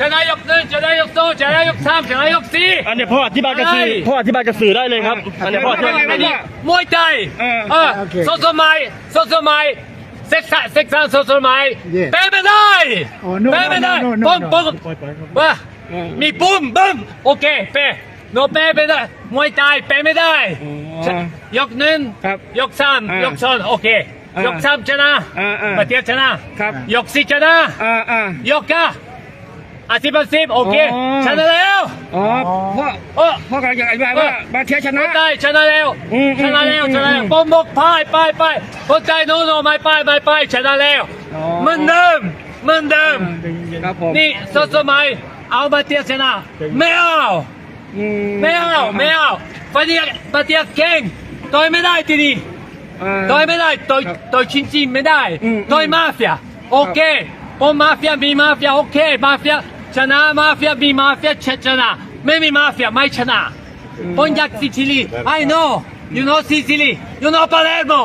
ชนะยกหนึ่งชนะยกสองชนะยกสามชนะยกสี่อันเนี้ยพ่ออธิบายกับสื่อได้พ่ออธิบายกับสื่อได้เลยครับ อันเนี้ยพ่ออธิบายอันนี้มวยไทยเออเออโซโซไมโซโซไมเซ็กซ์เซ็กซ์โซโซไม Yeah. เป็นไม่ได้ Oh, no, เป็นไม่ได้ no, no, no, ปุ้ม no. ปุ้มว่ามีปุ้มปุ้มโอเคเป๊ะโนเป๊ะไม่ได้มวยไทยเป๊ะไม่ได้ยกหนึ่งครับยกสามอ่ายกสองโอเคอ่า ยยกสามชนะอ่าอ่ามาเทียบชนะครับ ยกสี่ชนะอ่าอ่ายกก้าอาสิบสิบโอเคอ๋อชนะแล้วอ๋อพ่อโอ้พ่อกำลังจะอธิบายว่าบาเทียชนะได้ชนะแล้วอืมอืมชนะแล้วอืมชนะแล้วอืม ปมบกพายไปไปคนใจโนโนไม่ไปไม่ไปชนะแล้วอ๋อเหมือนเดิมเหมือนเดิม ครับผมนี่สดสมัยเอามาเทียบชนะไม่เอาอืไม่เอาไม่เอาฟันนี้มาเทียบเก่งต่อยไม่ได้ทีนี้อ่า ต่อยไม่ได้ต่อยครับต่อยชิงชิงไม่ได้อืมต่อยมาเฟียโอเคผมมาเฟียมีมาเฟียโอเคมาเฟียชนะมาเฟียมีมาเฟียชนะไม่มีมาเฟียไม่ชนะผมอยากซิซิลี I know you know Sicily you know Palermo